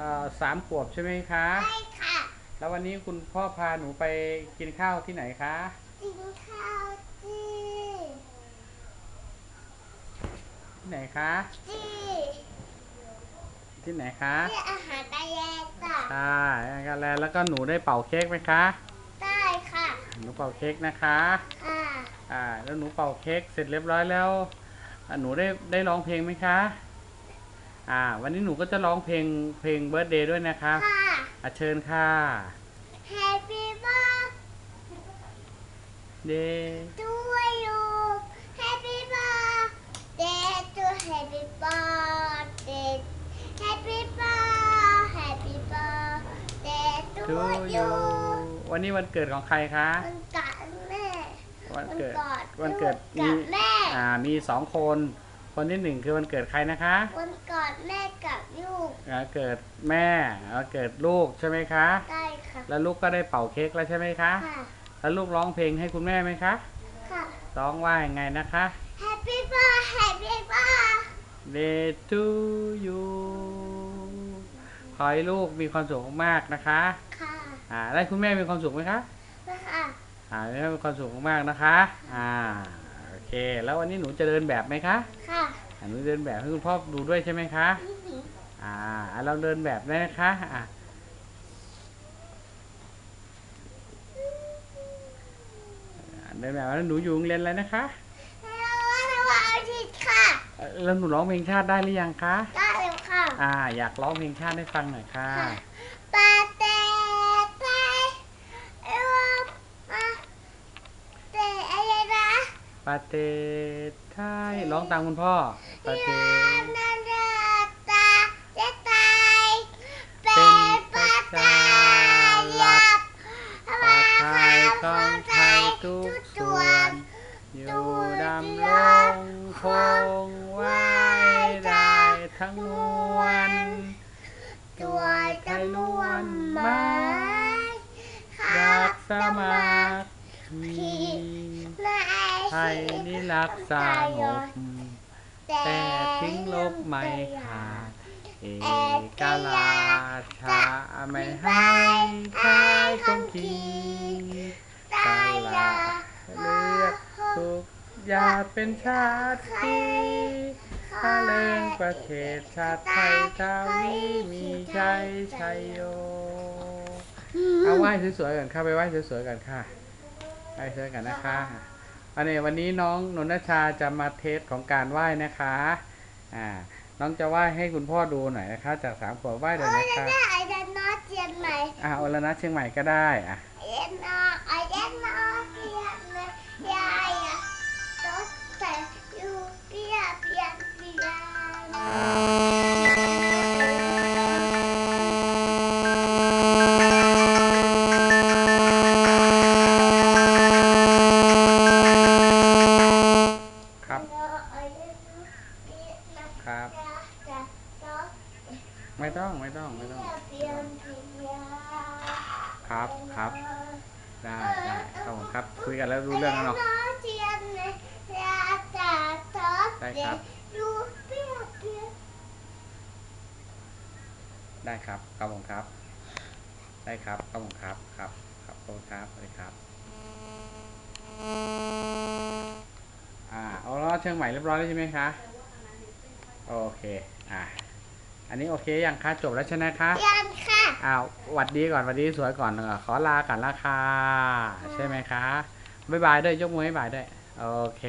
เอ่อสามขวบใช่ไหมคะ ใช่ค่ะ แล้ววันนี้คุณพ่อพาหนูไปกินข้าวที่ไหนคะ กินข้าวที่ที่ไหนคะ ที่ที่ไหนคะที่อาหารตะแยงจ้ะใช่กันแล้วแล้วก็หนูได้เป่าเค้กไหมคะได้ค่ะ หนูเป่าเค้กนะคะค่ะอ่าแล้วหนูเป่าเค้กเสร็จเรียบร้อยแล้วอะหนูได้ได้ร้องเพลงไหมคะ อ่า วันนี้หนูก็จะร้องเพลงเพลงเบิร์ดเดย์ด้วยนะคะค่ะ อะเชิญค่ะ Happy birthday เดย์ to you Happy birthday to Happy birthday Happy birthday Happy birthday to ทูยู you วันนี้วันเกิดของใครคะวันเกิดแม่ วันเกิด วันวันเกิดลูมีกับแม่ อ่า มีสองคน คนที่หนึ่งคือวันเกิดใครนะคะวันเกิดแม่กับลูกอ่าเกิดแม่แล้วเกิดลูกใช่ไหมคะ ได้ค่ะแล้วลูกก็ได้เป่าเค้กแล้วใช่ไหมคะ ค่ะ แล้วลูกร้องเพลงให้คุณแม่ไหมคะ ค่ะ ร้องว่ายังไงนะคะ Happy birthday Happy birthday Day to you ขอให้ลูกมีความสุขมากๆนะคะ ค่ะอ่าแล้วคุณแม่มีความสุขไหมคะนะคะอ่าแม่มีความสุขมากๆนะคะ อ่าโอ เค แล้ววันนี้หนูจะเดินแบบไหมคะค่ะอ่าหนูเดินแบบให้คุณพ่อดูด้วยใช่ไหมคะ อื้อหืออ่าอะเราเดินแบบได้นะคะ อ่าเดินแบบแล้วหนูอยู่โรงเรียนอะไรนะคะแล้ววันอาทิตย์ค่ะ เอ่อแล้วหนูร้องเพลงชาติได้หรือยังคะ ได้เลยค่ะ อ่า อยากร้องเพลงชาติให้ฟังหน่อยค่ะ ค่ะปาเต้ไทยเอวมาเต้อะไรนะ ปาเตไทยร้องตามคุณพ่อปาเตนันดาตาเจตายเป็เป็นนปาประตาชายัรัฐบปลอดภัยของไทยทุกส่วน อยู่ดำรงคงไว้ได้ทั้งมวลตัวจำนวนไม้รักสมัครใน ไทยนี่รักสงบแต่ทิ้งลบไม่ขาดเอกราชชาไม่ให้ใครคงขีสละเลือกทุกอยากเป็นชาติที่พาเลงประเทศชาติไทยชาวิมีใจชัยโยเอาไหว้สวยๆก่อนค่ะไปไหว้สวยๆก่อนค่ะไหว้สวยๆกันนะคะ อันนี้วันนี้น้องนนทชาจะมาเทสของการไหว้นะคะอ่าน้องจะไหว้ให้คุณพ่อดูหน่อยนะคะ จากสามขวบไหว้เลยโอ้ยนะคะน่าไอ้ดันนอเจียนใหม่อ่าโอลนะเชียงใหม่ก็ได้อะ ไม่ต้องไม่ต้องไม่ต้อง ครับครับ ได้ได้ครับผมครับ คุยกันแล้วรู้เรื่องแล้วเนาะไอ้ดันนอเจียนเลยยาจะรถได้ครับ ได้ครับครับผมครับ ได้ครับครับผมครับครับครับขอบคุณครับสวัสดีครับ อ่าเอาล้อเชียงใหม่เรียบร้อยแล้วใช่ไหมคะ โอเค อ่า อันนี้โอเคยังคะจบแล้วใช่ไหมคะยันค่ะอ้าวหวัดดีก่อนหวัดดีสวยก่อนเออขอลาก่อนละค่ะใช่ไหมคะบ๊ายบายด้วยยกมือให้บายด้วยโอเค